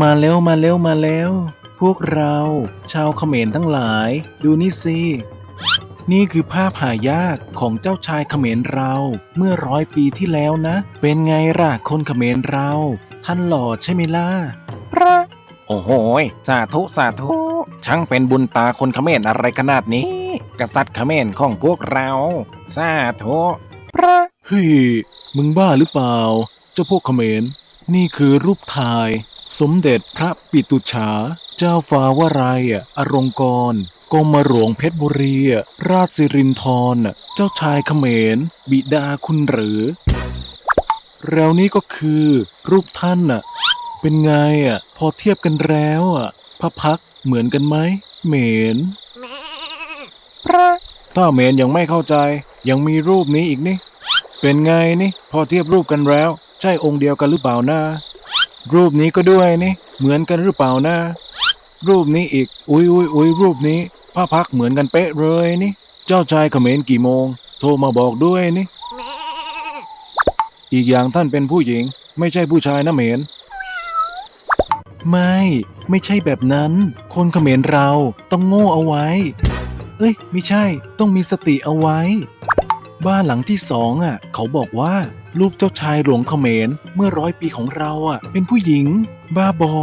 มาแล้วมาแล้วมาแล้ว พวกเรา ชาวเขมรทั้งหลาย ดูนี่สินี่คือภาพหายากของเจ้าชายเขมรเรา เมื่อร้อยปีที่แล้วนะ เป็นไงล่ะคนเขมรเรา ท่านหล่อใช่ไหมล่ะพระโอ้โหยสาธุสาธุช่างเป็นบุญตาคนเขมรอะไรขนาดนี้ กษัตริย์เขมรของพวกเราสาธุพระเฮ้ยมึงบ้าหรือเปล่า เจ้าพวกเขมรนี่คือรูปถ่าย สมเด็จพระปิตุฉา เจ้าฟ้าวรายอรงกรกรมหลวงเพชรบุรี ราชสิรินธรเจ้าชายเขมร บิดาคุณหรือ แล้วนี่ก็คือรูปท่านน่ะ เป็นไงอะ พอเทียบกันแล้วอะพระพักเหมือนกันไหมเหมนพระถ้าเหมนยังไม่เข้าใจ ยังมีรูปนี้อีกนี่ เป็นไงนี่ พอเทียบรูปกันแล้ว ใช่องค์เดียวกันหรือเปล่านะ รูปนี้ก็ด้วยนี่ เหมือนกันหรือเปล่านะ รูปนี้อีก อุ้ยอุ้ยอุ้ยรูปนี้พระพักเหมือนกันเป๊ะเลยนี่ เจ้าชายเขมรกี่โมง โทรมาบอกด้วยนี่ อีกอย่างท่านเป็นผู้หญิง ไม่ใช่ผู้ชายนะเหมนไม่ ไม่ใช่แบบนั้น คนเขมรเราต้องโง่เอาไว้ เอ้ย ไม่ใช่ ต้องมีสติเอาไว้ บ้านหลังที่สองอะ เขาบอกว่า รูปเจ้าชายหลวงเขมร เมื่อร้อยปีของเราอะ เป็นผู้หญิง บ้าบอ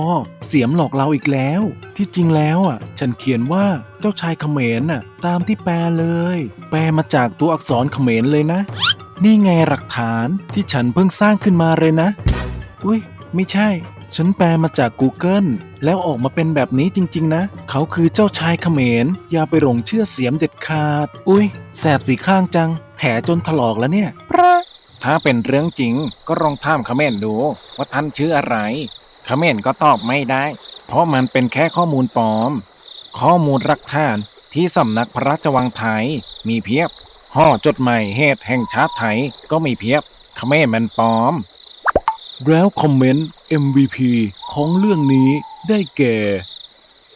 เสียมหลอกเราอีกแล้ว ที่จริงแล้วอะ ฉันเขียนว่าเจ้าชายเขมรน่ะ ตามที่แปลเลย แปลมาจากตัวอักษรเขมรเลยนะ นี่ไงหลักฐานที่ฉันเพิ่งสร้างขึ้นมาเลยนะ อุ้ยไม่ใช่ ฉันแปลมาจาก Google แล้วออกมาเป็นแบบนี้จริง ๆ นะ เขาคือเจ้าชายเขมร อย่าไปหลงเชื่อเสียมเด็ดขาด อุ้ยแสบสีข้างจัง แผลจนถลอกแล้วเนี่ย ถ้าเป็นเรื่องจริงก็ลองถามเขมรดูว่าท่านชื่ออะไรเขมรก็ตอบไม่ได้ เพราะมันเป็นแค่ข้อมูลปลอม ข้อมูลหลักฐานที่สำนักพระราชวังไทยมีเพียบห่อจดหมายเหตุแห่งชาติไทยก็มีเพียบเขมรมันปลอม แล้วคอมเมนต์ MVP ของเรื่องนี้ได้แก่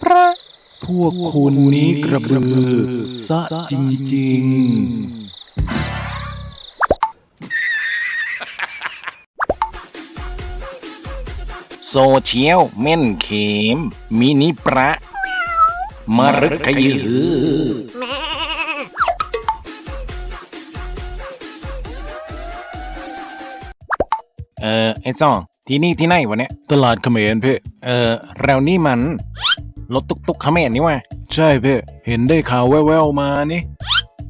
พระ พวกคุณนี้กระบือซะจริงๆ โซเชียลเม่นเขมมินิประมรึกขยือเออไอ้จ้องที่นี่ที่ไหนวะเนี่ยตลาดเขมรเพ่เออแล้วนี่มันรถตุกตุกๆเขมรนี่วะใช่เพ่เห็นได้ข่าวแว่วๆมานี่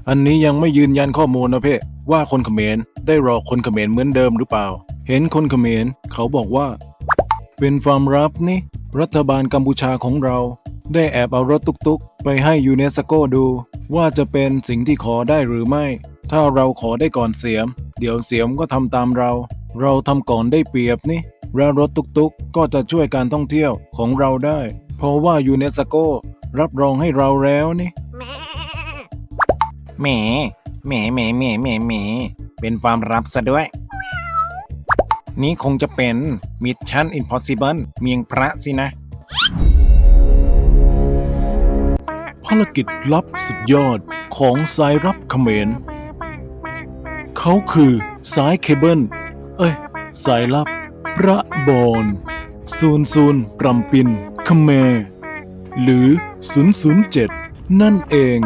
อันนี้ยังไม่ยืนยันข้อมูลนะเพ่ว่าคนเขมรได้หลอกคนเขมรเหมือนเดิมหรือเปล่า เห็นคนเขมรเขาบอกว่า เป็นความลับนี่รัฐบาลกัมพูชาของเรา ได้แอบเอารถตุกๆ ไปให้ยูเนสโกดู ว่าจะเป็นสิ่งที่ขอได้หรือไม่ ถ้าเราขอได้ก่อนเสียม เดี๋ยวเสียมก็ทำตามเรา เราทำก่อนได้เปรียบนี่แล้วรถตุกๆ ก็จะช่วยการท่องเที่ยวของเราได้ เพราะว่ายูเนสโกรับรองให้เราแล้วนี่แหมแหมแหมแหมแหมแหมเป็นความลับซะด้วย นี่คงจะเป็นมิชชั่นอิ p พอ s ิเบิลเมียงพระสินะ ภารกิจลับสุดยอดของสายรับเขมร เขาคือสายเคเบิล เอ้ย สายลับ พระบอนศูนย์ศูนย์ปรำปินเขมรหรือ 007 นั่นเอง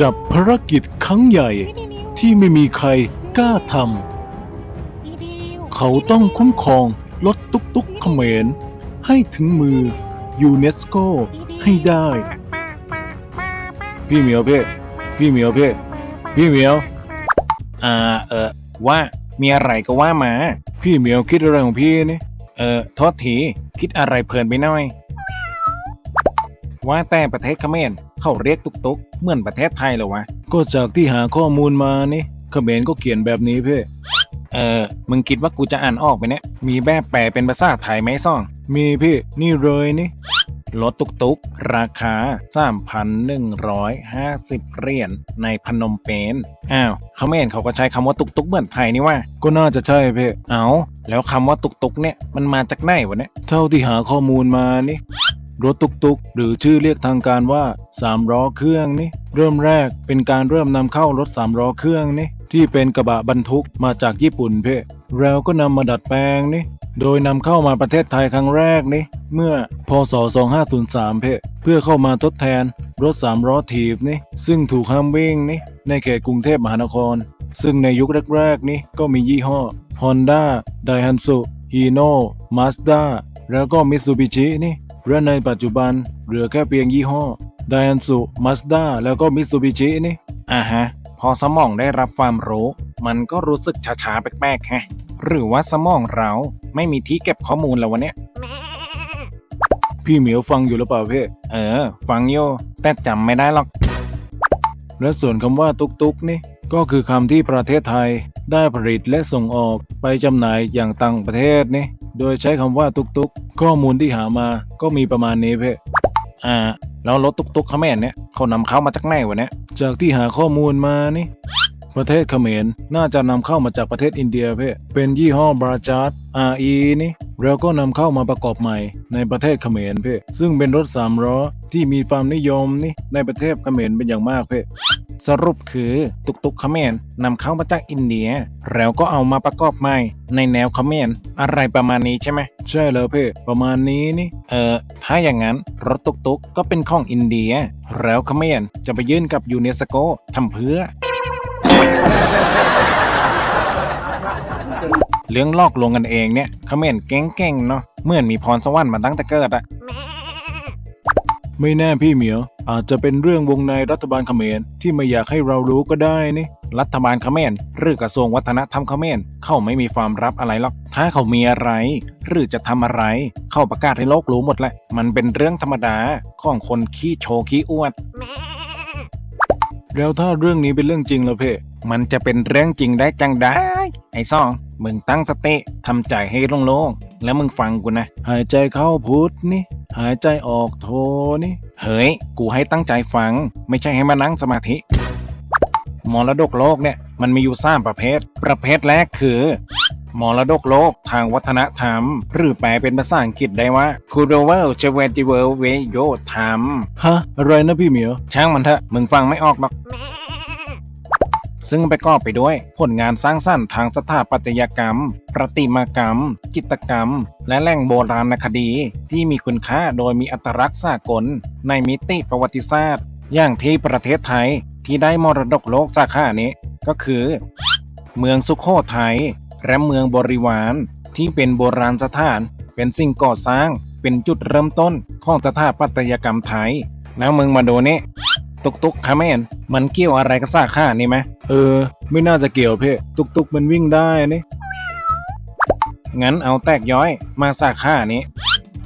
กับภารกิจครั้งใหญ่ที่ไม่มีใครกล้าทำ เขาต้องคุ้มครองรถตุกตุกเขมร ให้ถึงมือยูเนสโกให้ได้ พี่เหมียวเพ่พี่เหมียวเพ่พี่เหมียว อ่าเออว่ามีอะไรก็ว่ามา พี่เหมียวคิดอะไรของพี่นี่เออโทษทีคิดอะไรเพลินไปหน่อย ว่าแต่ประเทศเขมรเขาเรียกตุกตุกเหมือนประเทศไทยเหรอวะ ก็จากที่หาข้อมูลมานี่เขมรก็เขียนแบบนี้เพ่ เออ มึงคิดว่ากูจะอ่านออกไหมเนี่ย มีแบบแปลเป็นภาษาไทยไหมซ่อง มีพี่ นี่เลยนี่ รถตุกตุกๆราคา 3,150 เหรียญในพนมเปญ อ้าวเขมรเขาก็ใช้คำว่าตุกตุกๆเหมือนไทยนี่ว่า ก็น่าจะใช่เพ่เอา แล้วคำว่าตุกตุกๆเนี่ยมันมาจากไหนวะเนี่ย เท่าที่หาข้อมูลมานี่รถตุกตุกหรือชื่อเรียกทางการว่าสามล้อเครื่องนี่เริ่มแรกเป็นการเริ่มนำเข้ารถสามล้อเครื่องนี่ ที่เป็นกระบะบรรทุกมาจากญี่ปุ่นเพ่แล้วก็นำมาดัดแปลงนี่โดยนำเข้ามาประเทศไทยครั้งแรกนี่เมื่อพศ 2503 เพ่เพื่อเข้ามาทดแทนรถสามล้อถีบนี่ซึ่งถูกห้ามวิ่งนี่ในเขตกรุงเทพมหานคร ซึ่งในยุคแรกๆนี่ก็มียี่ห้อ Honda, Daihatsu, Hino, Mazda แล้วก็ Mitsubishi นี่และในปัจจุบันเหลือแค่เพียงยี่ห้อ Daihatsu, Mazda แล้วก็ Mitsubishi นี่อ่าฮะ พอสมองได้รับความรู้ มันก็รู้สึกช้าๆแปลกๆแฮะหรือว่าสมองเราไม่มีที่เก็บข้อมูลแล้ววะเนี่ยพี่เหมียวฟังอยู่หรือเปล่าเพ่เออ ฟังอยู่แต่จำไม่ได้หรอก และส่วนคำว่าตุกตุกนี่ ก็คือคำที่ประเทศไทย ได้ผลิตและส่งออกไปจำหน่ายอย่างต่างประเทศนี่ โดยใช้คำว่าตุกตุกข้อมูลที่หามาก็มีประมาณนี้เพ่อ่า แล้วรถตุกๆเขมรเนี่ยเขานำเข้ามาจากไหนวะเนี่ยจากที่หาข้อมูลมานี่ ประเทศเขมรน่าจะนำเข้ามาจากประเทศอินเดียเพ่เป็นยี่ห้อบราจาร์ด RE นี่แล้วก็นำเข้ามาประกอบใหม่ในประเทศเขมรเพ่ซึ่งเป็นรถสามล้อที่มีความนิยมนี่ในประเทศเขมรเป็นอย่างมากเพ่ สรุปคือตุกตุกเขมรนำเข้ามาจากอินเดีย แล้วก็เอามาประกอบใหม่ในแนวเขมรอะไรประมาณนี้ใช่ไหมใช่แล้วเพ่ประมาณนี้นี่เออถ้าอย่างนั้นรถตุกตุกก็เป็นของอินเดีย แล้วเขมรจะไปยื่นกับยูเนสโกทำเพื่อเรื่องลอกลวงกันเองเนี่ยเขมรเก่งๆเนาะเหมื่อนมีพรสวรรค์มาตั้งแต่เกิดอะ ไม่แน่พี่เหมียว อาจจะเป็นเรื่องวงในรัฐบาลเขมรที่ไม่อยากให้เรารู้ก็ได้นี่รัฐบาลเขมรหรือกระทรวงวัฒนธรรมเขมรเขาไม่มีความลับอะไรหรอก ถ้าเขามีอะไร หรือจะทำอะไร เข้าประกาศให้โลกรู้หมดแหละ มันเป็นเรื่องธรรมดาของคนขี้โชว์ขี้อวดแล้วถ้าเรื่องนี้เป็นเรื่องจริงแล้วเพ่มันจะเป็นเรื่องจริงได้จังได้ไอ้ซ่อง มึงตั้งสติทำใจให้โล่งๆ แล้วมึงฟังกูนะ หายใจเข้าพุทธนี่ หายใจออกโทนี่ เฮ้ย กูให้ตั้งใจฟัง ไม่ใช่ให้มานั่งสมาธิ มรดกโลกเนี่ยมันมีอยู่สามประเภท ประเภทแรกคือมรดกโลกทางวัฒนธรรม หรือแปลเป็นภาษาอังกฤษได้ว่า c u r o v e l j e v e t i v e l w e y o t h a m ฮะ อะไรนะพี่เหมียว ช่างมันเถอะ มึงฟังไม่ออกหรอก ซึ่งประกอบไปด้วย ผลงานสร้างสรรค์ทางสถาปัตยกรรม ประติมากรรม จิตรกรรม และแหล่งโบราณคดี ที่มีคุณค่าโดยมีอัตลักษณ์สากล ในมิติประวัติศาสตร์ อย่างที่ประเทศไทยที่ได้มรดกโลกสาขานี้ ก็คือ เมืองสุโขทัยและเมืองบริวาร ที่เป็นโบราณสถาน เป็นสิ่งก่อสร้าง เป็นจุดเริ่มต้นของสถาปัตยกรรมไทย แล้วมึงมาดูนี่ ตุกตุกคาเมนมันเกี่ยวอะไรกับสาขานี่ไหมเออ ไม่น่าจะเกี่ยวเพ่ตุกตุกมันวิ่งได้นี่งั้นเอาแตกย้อยมาสาขานี้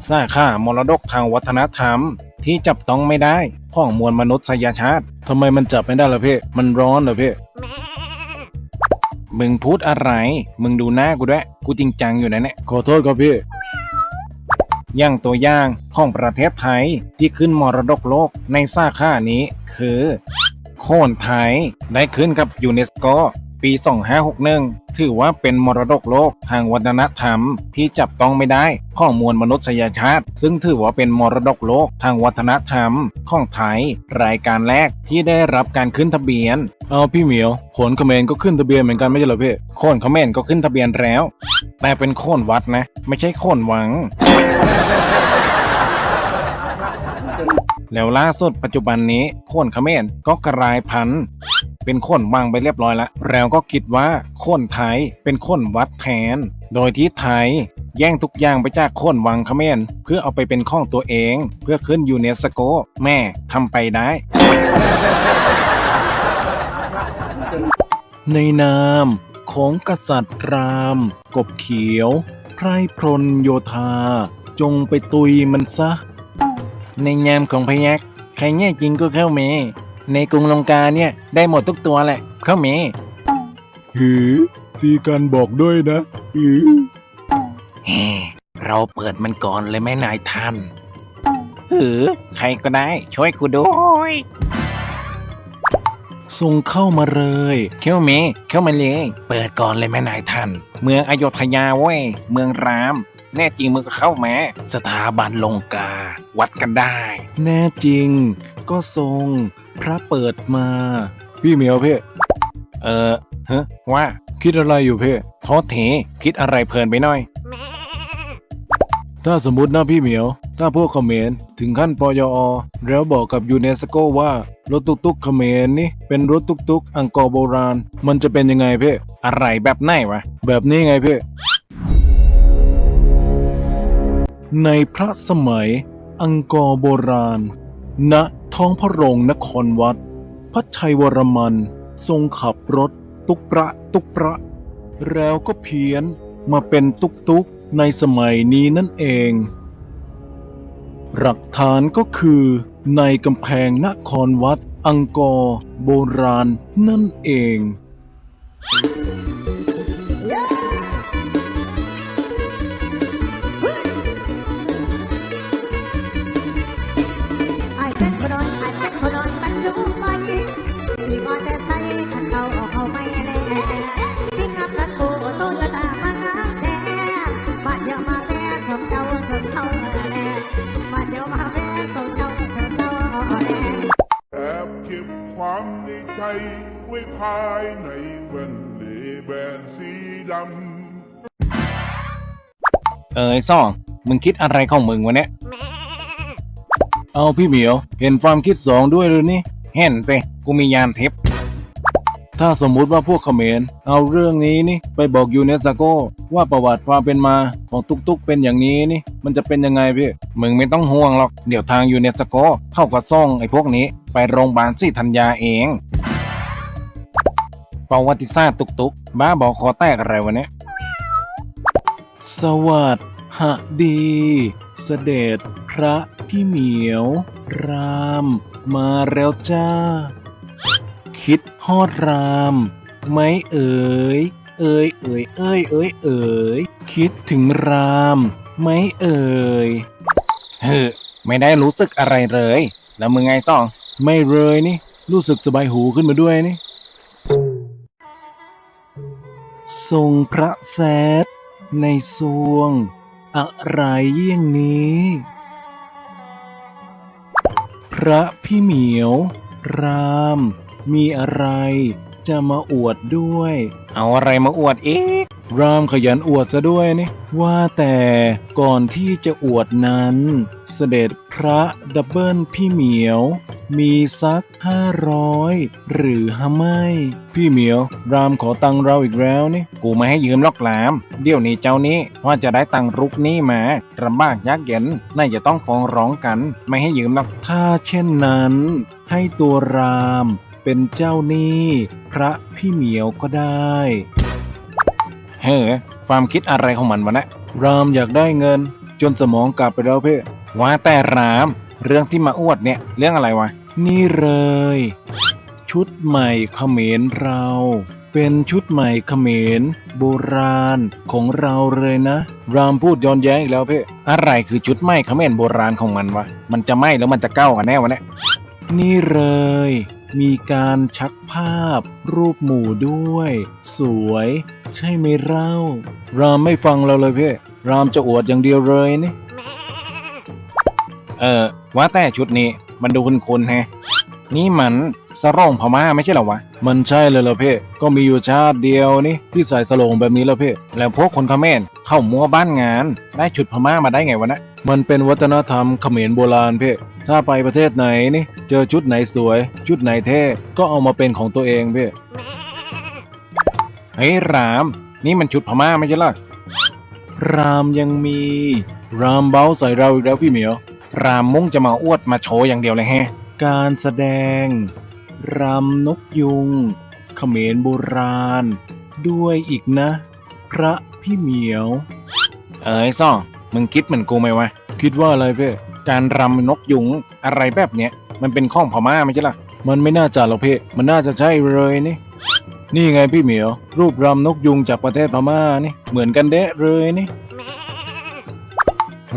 สาขามรดกทางวัฒนธรรม ที่จับต้องไม่ได้ของมวลมนุษยชาติทำไมมันจับไม่ได้ล่ะเพ่มันร้อนเหรอเพ่มึงพูดอะไร มึงดูหน้ากูด้วย กูจริงจังอยู่นะเนี่ย ขอโทษครับพี่ อย่างตัวอย่างของประเทศไทยที่ขึ้นมรดกโลกในสาขานี้ คือโขนไทยได้ขึ้นกับยูเนสโก ปี 2561 ถือว่าเป็นมรดกโลกทางวัฒนธรรมที่จับต้องไม่ได้ของมวลมนุษยชาติ ซึ่งถือว่าเป็นมรดกโลกทางวัฒนธรรมของไทย รายการแรกที่ได้รับการขึ้นทะเบียน เอาพี่เหมียวขนเขมรก็ขึ้นทะเบียนเหมือนกันไม่ใช่เหรอเพ่โคนเขมรก็ขึ้นทะเบียนแล้ว แต่เป็นโคนวัดนะ ไม่ใช่โคนหวังแล้วล่าสุดปัจจุบันนี้โคนเขมรก็กลายพันธุ์ เป็นคนวังไปเรียบร้อยแล้วแล้วก็คิดว่าคนไทยเป็นคนวัดแทน โดยที่ไทยแย่งทุกอย่างไปจากคนวังเขมรเพื่อเอาไปเป็นข้องตัวเอง เพื่อขึ้นยูเนสโก แม่ทำไปได้ ในนามของกษัตริย์ราม กบเขียว ไพรพรหนโยธา จงไปตุยมันซะ ในยามของพยักใครแน่จริงก็เข้าเม ในกรุงลงกาเนี่ยได้หมดทุกตัวแหละเข้าเมหือตีกันบอกด้วยนะหือเฮ้เราเปิดมันก่อนเลยแม่นายท่านหือใครก็ได้ช่วยกูด้วยส่งเข้ามาเลยเข้าเมเข้ามาเลยเปิดก่อนเลยแม่นายท่าน เมืองอโยธยาเว้ย เมืองราม แน่จริงมึงก็เข้ามาสถาบันลงกา วัดกันได้ แน่จริง ก็ทรง พระเปิดมา พี่เหมียวเพ่เออเฮ้ว่าคิดอะไรอยู่เพ่โทษทีคิดอะไรเพลินไปหน่อย ถ้าสมมตินะพี่เหมียว ถ้าพวกเขมรถึงขั้นปยอ แล้วบอกกับยูเนสโกว่ารถตุกตุกเขมรนี่เป็นรถตุกตุกอังกอร์โบราณ มันจะเป็นยังไงเพ่อะไรแบบไหนวะ แบบนี้ไงเพ่ ในพระสมัย อังกอร์โบราณ ณท้องพระโรงนครวัด พระชัยวรมัน ทรงขับรถ ตุกประตุกประ แล้วก็เพี้ยนมาเป็นตุกตุกในสมัยนี้นั่นเอง หลักฐานก็คือในกำแพงนครวัด อังกอร์โบราณนั่นเองไไว้ภายในแว่นเลแบนสีดำเอ้ยซ่องมึงคิดอะไรของมึงวะเนี่ยเอาพี่เหมียว เห็นความคิดสองด้วยหรือนี่เห็นสิกูมียานทิพย์ถ้าสมมุติว่าพวกเขมรเอาเรื่องนี้นี่ไปบอกยูเนสโกว่าประวัติความเป็นมาของตุกตุกเป็นอย่างนี้นี่ มันจะเป็นยังไงพี่ มึงไม่ต้องห่วงหรอก เดี๋ยวทางยูเนสโกเข้ากับซ่องไอ้พวกนี้ ไปโรงพยาบาลสิธัญญาเอง ประวัติศาสตร์ตุกตุกบ้าบอกคอแตกอะไรวะเนี่ยสวัสดีเสด็จพระพี่เหมียว ราม มาแล้วจ้า คิดฮอดรามไหมเอ๋ย เอ๋ยเอ๋ยเอ๋ยเอ๋ยเอ๋ยคิดถึงรามไหมเอ๋ยเฮ้อไม่ได้รู้สึกอะไรเลย แล้วมึงไงซ่อง ไม่เลยนี่ รู้สึกสบายหูขึ้นมาด้วยนี่ ทรงพระแซดในสวง อะไรเยี่ยงนี้ พระพี่เหมียว ราม มีอะไรจะมาอวดด้วย เอาอะไรมาอวดอีก รามขยันอวดซะด้วยนี่ ว่าแต่ก่อนที่จะอวดนั้น เสด็จพระดับเบิลพี่เหมียว มีสักห้าร้อยหรือฮะไม่ พี่เหมียว รามขอตังค์เราอีกแล้วนี่ กูไม่ให้ยืมลอกหลาม เดี๋ยวนี้เจ้านี้ว่าจะได้ตังค์รุกนี้มาลำบากยากเย็นน่าจะต้องฟ้องร้องกัน ไม่ให้ยืมหรอกถ้าเช่นนั้น ให้ตัวรามเป็นเจ้าหนี้พระพี่เหมียวก็ได้ เฮ้อความคิดอะไรของมันวะนะรามอยากได้เงิน จนสมองกลับไปแล้วเพ่ว่าแต่ราม เรื่องที่มาอวดเนี่ยเรื่องอะไรวะ นี่เลย ชุดใหม่เขมรเรา เป็นชุดใหม่เขมรโบราณของเราเลยนะ รามพูดย้อนแย้งอีกแล้วเพ่อะไรคือชุดไหมเขมรโบราณของมันวะ มันจะไหมแล้วมันจะเก้ากันแน่วะเนี่ยนี่เลย มีการชักภาพ รูปหมู่ด้วย สวย ใช่ไหมเล่ารามไม่ฟังเราเลยเพ่รามจะอวดอย่างเดียวเลยนี่ เออว่าแต่ชุดนี้มันดูคุ้นๆแฮะ นี่มันสะร่งพม่าไม่ใช่เหรอวะ มันใช่เลยเหรอเพ่ก็มีอยู่ชาติเดียวนี่ที่ใส่สโลงแบบนี้แล้วเพ่แล้วพวกคนเขมรเข้ามัวบ้านงาน ได้ชุดพม่ามาได้ไงวะนะมันเป็นวัฒนธรรมเขมรโบราณเพ่ถ้าไปประเทศไหนนี่ เจอชุดไหนสวย ชุดไหนเท่ก็เอามาเป็นของตัวเองเพ่เฮ้ยราม นี่มันชุดพม่าไม่ใช่เหรอรามยังมี รามเบ้าใส่เราอีกแล้วพี่เหมียว รามมุ่งจะมาอวดมาโชว์อย่างเดียวเลยแฮะ การแสดง รำนกยุง เขมรโบราณ ด้วยอีกนะ พระพี่เหมียว เอ้ยซ่องมึงคิดเหมือนกูไหมวะ คิดว่าอะไรเพ่การรำนกยุงอะไรแบบเนี้ยมันเป็นข้องพม่าไม่ใช่เหรอมันไม่น่าจะหรอกเพ่มันน่าจะใช่เลยนี่นี่ไงพี่เหมียว รูปรำนกยุงจากประเทศพม่านี่ เหมือนกันเดะเลยนี่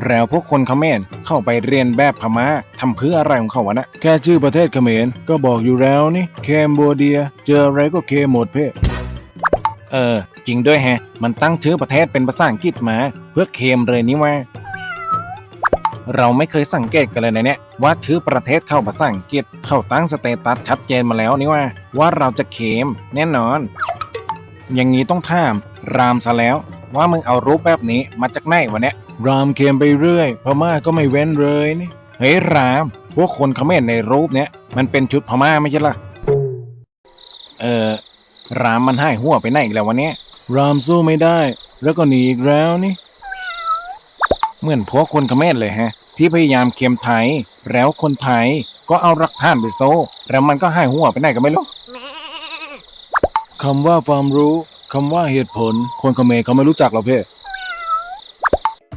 แล้วพวกคนเขมรเข้าไปเรียนแบบพม่าทำเพื่ออะไรของเขาวะนะแค่ชื่อประเทศเขมรก็บอกอยู่แล้วนี่เคมโบเดีย เจออะไรก็เคหมดเพ่เออ จริงด้วยแฮะ มันตั้งชื่อประเทศเป็นภาษาอังกฤษมา เพื่อเคมเลยนี่ว่า เราไม่เคยสังเกตกันเลยนะเนี่ยว่าชื่อประเทศเข้าภาษาอังกฤษ เข้าตั้งสเตตัสชัดเจนมาแล้วนี่ว่า ว่าเราจะเคมแน่นอน อย่างนี้ต้องถามรามซะแล้ว ว่ามึงเอารูปแบบนี้มาจากไหนวะเนี่ยรามเค็มไปเรื่อย พม่าก็ไม่เว้นเลยนี่เฮ้ยราม พวกคนเขมรในรูปเนี้ยมันเป็นชุดพม่าไม่ใช่ล่ะเออรามมันให้หัวไปไหนอีกแล้ววันเนี้ยรามสู้ไม่ได้ แล้วก็หนีอีกแล้วนี่ เหมือนพวกคนเขมรเลยฮะ ที่พยายามเค็มไทย แล้วคนไทยก็เอารักท่านไปโซ่แล้วมันก็ให้หัวไปไหนก็ไม่รู้คำว่าความรู้ คำว่าเหตุผล คนเขมรเขาไม่รู้จักหรอกเพ่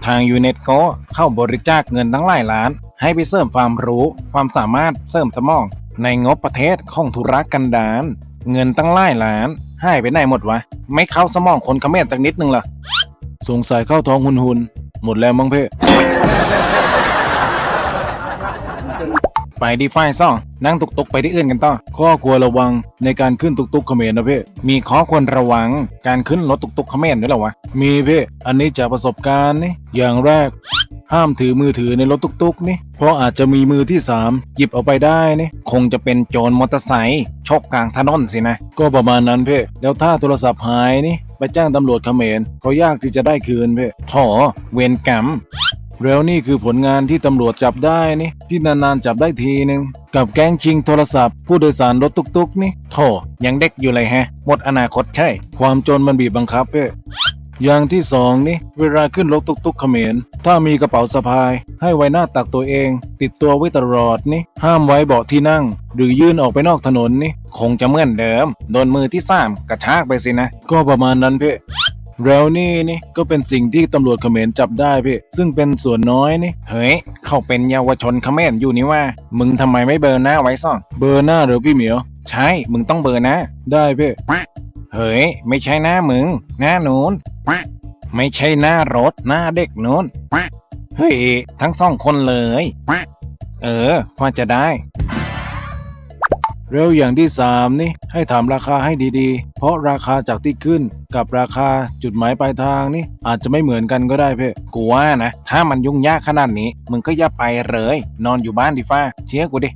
ทางยูเนสโกเข้าบริจาคเงินตั้งหลายล้าน ให้ไปเสริมความรู้ ความสามารถเสริมสมอง ในงบประเทศของธุรกันดารเงินตั้งหลายล้านให้ไปไหนหมดวะ ไม่เข้าสมองคนเขมรสักนิดนึงหรอสงสัยเข้าท้องหุนหุนหมดแล้วมั้งเพ่ ไปดีไฟซ่องนั่งตุกตุกๆไปที่อื่นกันต่อข้อควรระวังในการขึ้นตุกตุกเขมรนะเพ่มีข้อควรระวังการขึ้นรถตุกตุกๆเขมรด้วยหรอวะมีเพ่อันนี้จากประสบการณ์นี่อย่างแรก ห้ามถือมือถือในรถตุกตุกนี่เพราะอาจจะมีมือที่สามหยิบเอาไปได้นี่คงจะเป็นโจรมอเตอร์ไซค์ชกกลางถนนสินะก็ประมาณนั้นเพ่แล้วถ้าโทรศัพท์หายนี่ไปแจ้งตำรวจเขมรก็ยากที่จะได้คืนเพ่โถเวรกรรม แล้วนี่คือผลงานที่ตำรวจจับได้นี่ ที่นานๆจับได้ทีหนึ่งกับแก๊งชิงโทรศัพท์ ผู้โดยสารรถตุกๆ นี่โถยังเด็กอยู่เลยแฮะ หมดอนาคตใช่ ความจนมันบีบบังคับเพ่อย่างที่สองนี่เวลาขึ้นรถตุกๆเขมร ถ้ามีกระเป๋าสะพาย ให้ไว้หน้าตักตัวเอง ติดตัวไว้ตลอดนี่ ห้ามไว้เบาะที่นั่ง หรือยื่นออกไปนอกถนนนี่ คงจะเหมือนเดิม โดนมือที่สามกระชากไปสินะ ก็ประมาณนั้นเพ่ แล้วนี่นี่ก็เป็นสิ่งที่ตำรวจเขมรจับได้เพ่ซึ่งเป็นส่วนน้อยนี่เฮ้ยเขาเป็นเยาวชนเขมรอยู่นี่ว่า มึงทำไมไม่เบอร์หน้าไว้ซ่องเบอร์หน้าเหรือพี่เหมียว ใช่ มึงต้องเบอร์หน้าได้เพ่เฮ้ยไม่ใช่หน้ามึง หน้านู้นไม่ใช่หน้ารถหน้าเด็กนู้นเฮ้ยทั้งสองคนเลย เออพอจะได้ แล้วอย่างที่สามนี่ให้ถามราคาให้ดีๆ เพราะราคาจากที่ขึ้นกับราคาจุดหมายปลายทางนี่อาจจะไม่เหมือนกันก็ได้เพ่กูว่านะ ถ้ามันยุ่งยากขนาดนี้ มึงก็อย่าไปเลย นอนอยู่บ้านดีฟ้า เชื่อกูดิ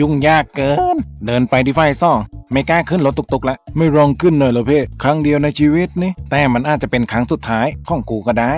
ยุ่งยากเกิน เดินไปดีไฟซ่องไม่กล้าขึ้นรถตุกๆแล้วไม่ลองขึ้นหน่อยเหรอเพ่ครั้งเดียวในชีวิตนี่แต่มันอาจจะเป็นครั้งสุดท้ายของกูก็ได้